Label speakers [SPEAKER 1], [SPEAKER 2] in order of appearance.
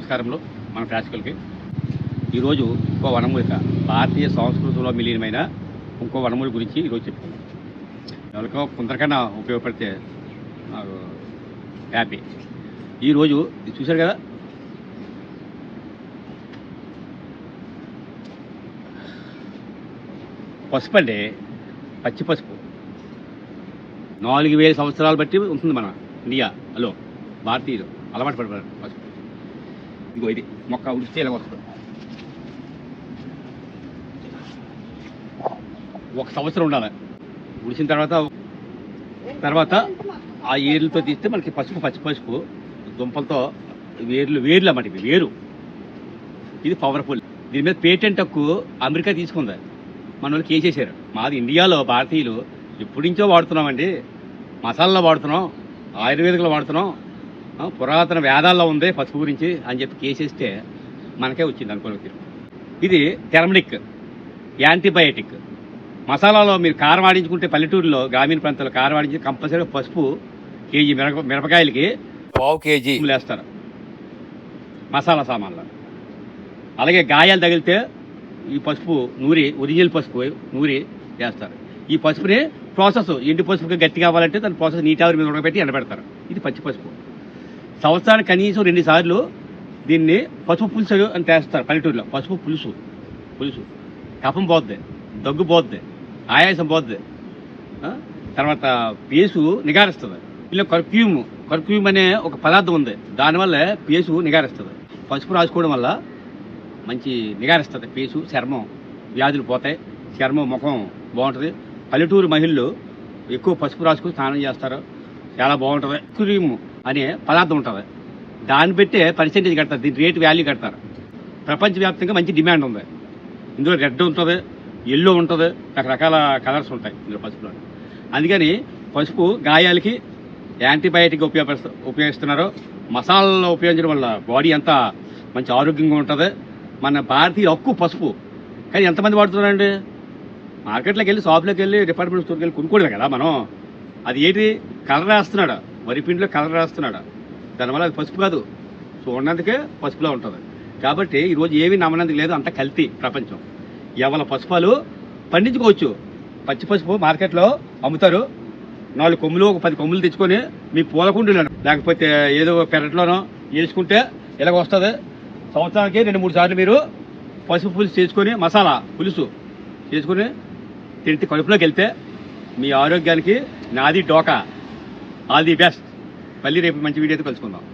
[SPEAKER 1] నమస్కారంలో మన ప్రేక్షకులకి. ఈరోజు ఇంకో వనమూలిక భారతీయ సంస్కృతిలో మిలీనమైన ఇంకో వనమూలిక గురించి ఈరోజు చెప్పుకుందాం. ఎవరికో కొందరికైనా ఉపయోగపడితే నాకు హ్యాపీ. ఈరోజు ఇది చూశారు కదా? పసుపు అంటే పచ్చి పసుపు. నాలుగు వేల సంవత్సరాలు బట్టి ఉంటుంది మన ఇండియా. హలో భారతీయులు అలవాటు పడిపోయారు పసుపు. ఇదిగో ఇది. మొక్క ఉడిస్తే ఇలా వస్తుంది. ఒక సంవత్సరం ఉండాలి. ఉడిసిన తర్వాత తర్వాత ఆ ఏర్లతో తీస్తే మనకి పసుపు పచ్చి పసుపు దుంపలతో వేర్లు వేర్లు అన్నమాట ఇవి వేరు. ఇది పవర్ఫుల్ దీని మీద పేటెంట్ హక్కు అమెరికా తీసుకుంది. మన వాళ్ళు కేసేసారు మాది ఇండియాలో భారతీయులు ఎప్పటి నుంచో వాడుతున్నామండి. మసాలాలో వాడుతున్నాం ఆయుర్వేదికలో వాడుతున్నాం. పురాతన వేదాల్లో ఉంది పసుపు గురించి అని చెప్పి కేసేస్తే మనకే వచ్చింది అనుకూల తీర్పు ఇది టెర్మరిక్ యాంటీబయాటిక్. మసాలాలో మీరు కారం ఆడించుకుంటే పల్లెటూరులో గ్రామీణ ప్రాంతాల్లో కారం ఆడించి కంపల్సరీగా పసుపు కేజీ మిరప మిరపకాయలకి పావు కేజీ. వేస్తారు మసాలా సామాన్లు. అలాగే గాయాలు తగిలితే ఈ పసుపు నూరి ఒరిజినల్ పసుపు నూరి వేస్తారు. ఈ పసుపుని ప్రాసెస్ ఎండు పసుపుకి గట్టి కావాలంటే దాని ప్రాసెస్ నీటి ఆవిరి మీద ఉడకబెట్టి ఎండబెడతారు. ఇది పచ్చి పసుపు. సంవత్సరానికి కనీసం రెండు సార్లు దీన్ని పసుపు పులుసు అని చేస్తారు పల్లెటూరులో. పసుపు పులుసు. పులుసు. కఫం పోద్ది దగ్గు పోద్ది ఆయాసం పోద్ది. తర్వాత పేసు నిగారిస్తుంది. ఇలా కర్క్యూమ్ కర్క్యూమ్ అనే ఒక పదార్థం ఉంది. దానివల్ల పేసు నిగారిస్తుంది. పసుపు రాసుకోవడం వల్ల మంచి నిగారిస్తుంది పేసు చర్మం వ్యాధులు పోతాయి. చర్మం ముఖం బాగుంటుంది. పల్లెటూరు మహిళలు ఎక్కువ పసుపు రాసుకుని స్నానం చేస్తారు. చాలా బాగుంటుంది. క్రీము. అనే పదార్థం ఉంటుంది. దాన్ని పెట్టే పర్సెంటేజ్ కడతారు. దీని రేట్ వాల్యూ కడతారు. ప్రపంచవ్యాప్తంగా మంచి డిమాండ్ ఉంది. ఇందులో రెడ్ ఉంటుంది ఎల్లో ఉంటుంది రకరకాల కలర్స్ ఉంటాయి ఇందులో పసుపులో. అందుకని పసుపు గాయాలకి యాంటీబయాటిక్ ఉపయోగిస్త ఉపయోగిస్తున్నారు. మసాలాలో ఉపయోగించడం వల్ల బాడీ అంతా మంచి ఆరోగ్యంగా ఉంటుంది. మన భారతీయ హక్కు పసుపు. కానీ ఎంతమంది వాడుతున్నారండి? మార్కెట్లోకి వెళ్ళి షాప్లోకి వెళ్ళి డిపార్ట్మెంట్ స్టోర్కి వెళ్ళి కొనుక్కోవడమే కదా మనం. అది ఏంటి? కలర్ రాస్తున్నాడు. వరి పిండిలో కలర్ రాస్తున్నాడు? దానివల్ల అది పసుపు కాదు. చూడనందుకే పసుపులో ఉంటుంది. కాబట్టి ఈరోజు ఏమీ నమ్మనందుకు లేదు. అంత కల్తీ ప్రపంచం. ఎవరి పసుపాలు పండించుకోవచ్చు. పచ్చి పసుపు మార్కెట్లో అమ్ముతారు. నాలుగు కొమ్ములు ఒక పది కొమ్ములు తెచ్చుకొని మీ పూలకుండీలో లేకపోతే ఏదో పెరట్లోనో వేసుకుంటే ఇలాగ వస్తుంది. సంవత్సరానికి రెండు మూడు సార్లు మీరు పసుపు పులుసు చేసుకొని మసాలా పులుసు చేసుకొని తింటే కడుపులోకి వెళ్తే మీ ఆరోగ్యానికి నాది డోకా. ఆల్ ది బెస్ట్ మళ్ళీ రేపు మంచి వీడియోతో కలుసుకుందాం.